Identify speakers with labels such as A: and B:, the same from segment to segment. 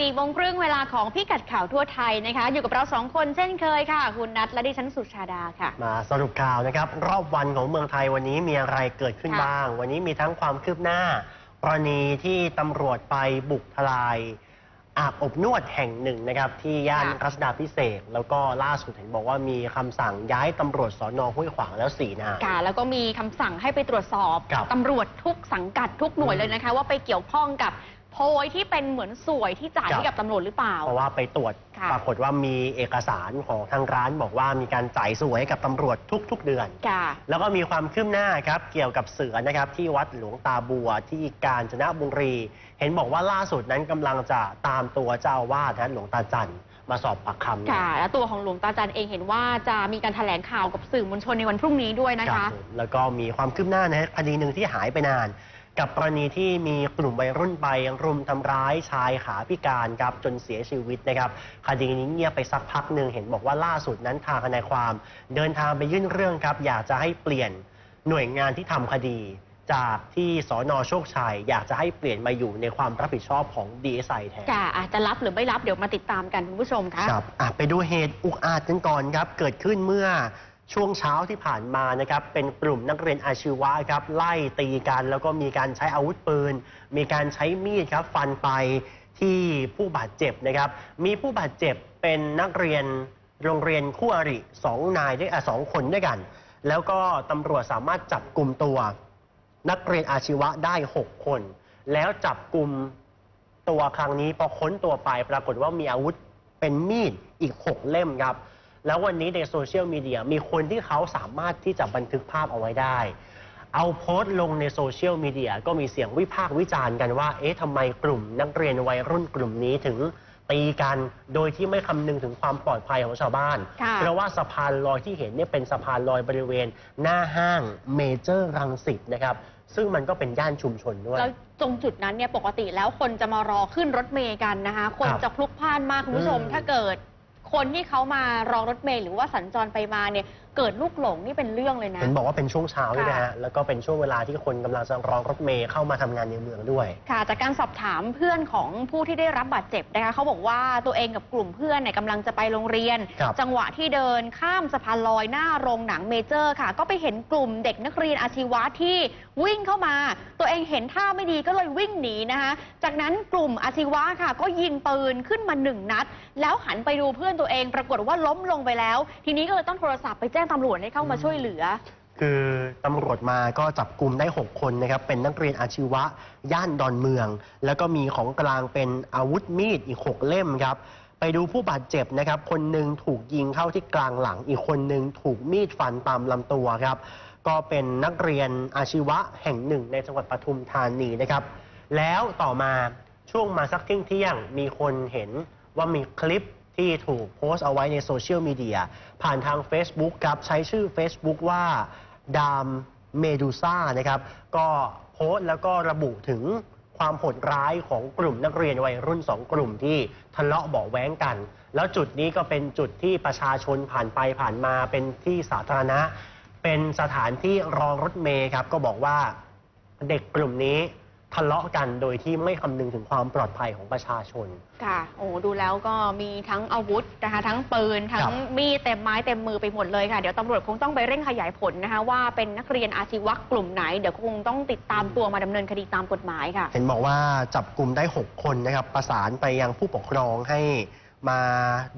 A: สี่โมงครึ่งเวลาของพี่กัดข่าวทั่วไทยนะคะ อยู่กับเราสองคนเช่นเคยค่ะ คุณนัทและดิฉันสุชาดาค่ะ
B: มาสรุปข่าวนะครับ รอบวันของเมืองไทยวันนี้มีอะไรเกิดขึ้น
A: ค่ะ
B: บ้าง วันนี้มีทั้งความคืบหน้ากรณีที่ตำรวจไปบุกทลาย อาบอบนวดแห่งหนึ่งนะครับ ที่ย่านรัชดาพิเศษกแล้วก็ล่าสุดเห็นบอกว่ามีคำสั่งย้ายตำรวจสอนอห้วยขวางแล้วสี่นาย
A: ค่ะแล้วก็มีคำสั่งให้ไปตรวจสอบ
B: ครับ
A: ตำรวจทุกสังกัดทุกหน่วย
B: อืม
A: เลยนะคะ ว่าไปเกี่ยวข้องกับ โพยที่เป็นเหมือนสวยที่จ่าย
B: ครับ
A: ให้กับตำรวจหรือเปล่า
B: เพราะว่าไปตรวจ
A: ค่ะ
B: ปรากฏว่ามีเอกสารของทางร้านบอกว่ามีการจ่ายสวยให้กับตำรวจทุก ๆ เดือน
A: ค่ะ
B: แล้วก็มีความคืบหน้าครับเกี่ยวกับเสือนะครับที่วัดหลวงตาบัวที่กาญจนบุรี เห็นบอกว่าล่าสุดนั้นกำลังจะตามตัวเจ้าอาวาสนะหลวงตาจันทร์มาสอบปากคำ
A: ค่ะ และตัวของหลวงตาจันเองเห็นว่าจะมีการแถลงข่าวกับสื่อมวลชนในวันพรุ่งนี้ด้วยนะ
B: ครั
A: คะ
B: บผมแล้วก็มีความคืบหน้านะฮะคดีหนึ่งที่หายไปนาน กับกรณีที่มีกลุ่มวัยรุ่นไปรุมทำร้ายชายขาพิการครับจนเสียชีวิตนะครับคดีนี้เงียบไปสักพักหนึ่งเห็นบอกว่าล่าสุดนั้นทางทนายความ เดินทางไปยื่นเรื่องครับ อยากจะให้เปลี่ยนหน่วยงานที่ทำคดี จากที่สอนอโชคชัย อยากจะให้เปลี่ยนมาอยู่ในความรับผิดชอบของ DSI แทน
A: ค่ะอาจจะรับหรือไม่รับเดี๋ยวมาติดตามกันคุณผู้ชมคะ
B: ครับอะไปดูเหตุอุกอาจกันก่อนครับ เกิดขึ้นเมื่อ ช่วงเช้าที่ผ่านมานะครับเป็นกลุ่มนักเรียนอาชีวะครับไล่ตีกันแล้วก็มีการใช้อาวุธปืน มีการใช้มีดครับฟันไปที่ผู้บาดเจ็บนะครับ มีผู้บาดเจ็บเป็นนักเรียนโรงเรียนคู่อริสองนายด้วยอะสองคนด้วยกัน แล้วก็ตำรวจสามารถจับกลุ่มตัว นักเรียนอาชีวะได้ 6 คน แล้วจับกลุ่มตัวครั้งนี้พอค้นตัวไปปรากฏว่ามีอาวุธเป็นมีดอีก 6 เล่มครับ แล้ววันนี้ในโซเชียลมีเดียมีคนที่เขาสามารถที่จะบันทึกภาพเอาไว้ได้ เอาโพสต์ลงในโซเชียลมีเดียก็มีเสียงวิพากษ์วิจารณ์กันว่า เอ๊ะทำไมกลุ่มนักเรียนวัยรุ่นกลุ่มนี้ถึงตีกันโดยที่ไม่คำนึงถึงความปลอดภัยของชาวบ้าน
A: ค่ะ
B: เพราะว่าสะพานลอยที่เห็นเนี่ยเป็นสะพานลอยบริเวณ หน้าห้างเมเจอร์รังสิตนะครับ ซึ่งมันก็เป็นย่านชุมชนด้วย
A: แล้วตรงจุดนั้นเนี่ยปกติแล้วคนจะมารอขึ้นรถเมย์กันนะคะ คน
B: ครับ
A: จะพลุกพล่านมากคุณผู้ชม
B: อืม
A: ถ้าเกิด คนที่เขามารอรถเมย์หรือว่าสัญจรไปมาเนี่ย เกิดลูกหลงนี่เป็นเรื่องเลยนะ
B: เห็นบอกว่าเป็นช่วงเช้าด้วยนะ
A: ค่ะ
B: ฮะ แล้วก็เป็นช่วงเวลาที่คนกำลังจะรอรถเมย์เข้ามาทำงานในเมืองด้วย
A: ค่ะจากการสอบถามเพื่อนของผู้ที่ได้รับบาดเจ็บนะคะเขาบอกว่าตัวเองกับกลุ่มเพื่อนเนี่ยกำลังจะไปโรงเรียน
B: ครับ
A: จังหวะที่เดินข้ามสะพานลอยหน้าโรงหนังเมเจอร์ค่ะ ก็ไปเห็นกลุ่มเด็กนักเรียนอาชีวะที่วิ่งเข้ามา ตัวเองเห็นท่าไม่ดีก็เลยวิ่งหนีนะคะ จากนั้นกลุ่มอาชีวะค่ะ ก็ยิงปืนขึ้นมาหนึ่งนัด แล้วหันไปดูเพื่อนตัวเองปรากฏว่าล้มลงไปแล้ว ทีนี้ก็เลยต้องโทรศัพท์ไปแจ้งตำรวจให้เข้ามาช่วยเหลือ
B: คือตำรวจมาก็จับกลุ่มได้ 6 คนนะครับ เป็นนักเรียนอาชีวะ ย่านดอนเมือง แล้วก็มีของกลางเป็นอาวุธมีดอีก 6 เล่มครับ ไปดูผู้บาดเจ็บนะครับ คนหนึ่งถูกยิงเข้าที่กลางหลัง อีกคนหนึ่งถูกมีดฟันตามลำตัวครับ ก็เป็นนักเรียนอาชีวะแห่งหนึ่งในจังหวัดปทุมธานีนะครับ แล้วต่อมาช่วงมาสักเที่ยงเที่ยงมีคนเห็นว่ามีคลิป ที่ถูกโพสต์เอาไว้ในโซเชียลมีเดียผ่านทาง Facebook ครับ ใช้ชื่อ Facebook ว่าดามเมดูซ่านะครับ ก็โพสต์แล้วก็ระบุถึงความโหดร้ายของกลุ่มนักเรียนวัยรุ่นสองกลุ่มที่ทะเลาะเบาแว้งกัน แล้วจุดนี้ก็เป็นจุดที่ประชาชนผ่านไปผ่านมาเป็นที่สาธารณะ เป็นสถานที่รองรถเมย์ครับ ก็บอกว่าเด็กกลุ่มนี้ ทะเลาะกันโดยที่ไม่คำนึงถึงความปลอดภัยของประชาชน
A: ค่ะ โอ้ดูแล้วก็มีทั้งอาวุธนะคะ ทั้งปืน ทั้
B: ครั
A: ง
B: บ
A: มีดเต็มไม้เต็มมือไปหมดเลยค่ะ เดี๋ยวตำรวจคงต้องไปเร่งขยายผลนะคะ ว่าเป็นนักเรียนอาชีวะกลุ่มไหน เดี๋ยวคงต้องติดตามตัวมาดำเนินคดีตามกฎหมายค่ะ
B: เห็นบอกว่าจับกลุ่มได้ 6 คนนะครับ ประสานไปยังผู้ปกครองให้ มา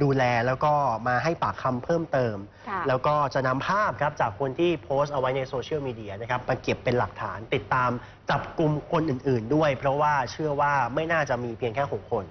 B: ดูแลแล้วก็มาให้ปากคำเพิ่มเติม
A: ค่ะ
B: แล้วก็จะนำภาพครับจากคนที่โพสต์เอาไว้ในโซเชียลมีเดียนะครับมาเก็บเป็นหลักฐานติดตามจับกลุ่มคนอื่น ๆ ด้วย เพราะว่าเชื่อว่าไม่น่าจะมีเพียงแค่ 6 คน